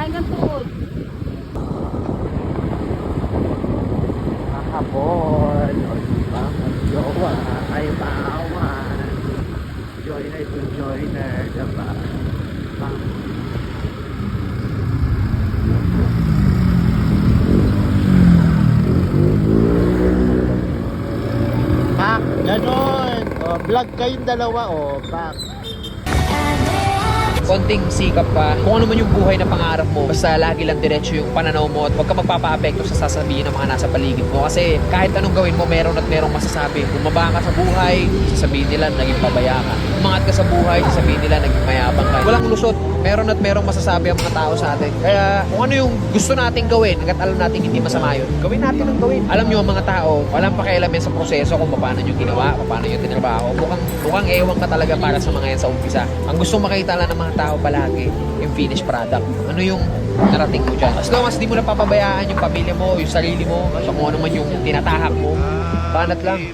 Ka food. Kahapon, o diba, magjowa ay bawal. Joiner to joiner, diba? Bang. Ganon. O, vlog kayong dalawa, o, pak. Konting sikap pa, kung ano man yung buhay na pangarap mo, basta lagi lang diretso yung pananaw mo at huwag ka magpapa-apekto sa sasabihin ng mga nasa paligid mo. Kasi kahit anong gawin mo, meron at merong masasabi. Bumaba ka sa buhay, sasabihin nila naging pabaya ka. Umangat ka sa buhay, sasabihin nila naging mayabang ka. Walang lusot, meron at merong masasabi ang mga tao sa atin. Kaya kung ano yung gusto nating gawin, hanggat alam natin hindi masama yun, gawin natin ang gawin. Alam nyo, ang mga tao, walang pakialam yan sa proseso kung paano nyo ginawa, paano nyo tinrabaho. Mukhang, mukhang ewan ka talaga para sa mga yan sa umpisa. Ang gusto makita lang ng mga tao palagi, yung finished product. Ano yung narating mo dyan. As long as di mo napapabayaan yung pamilya mo, yung sarili mo, sa kung ano man yung tinatahak mo, banat lang.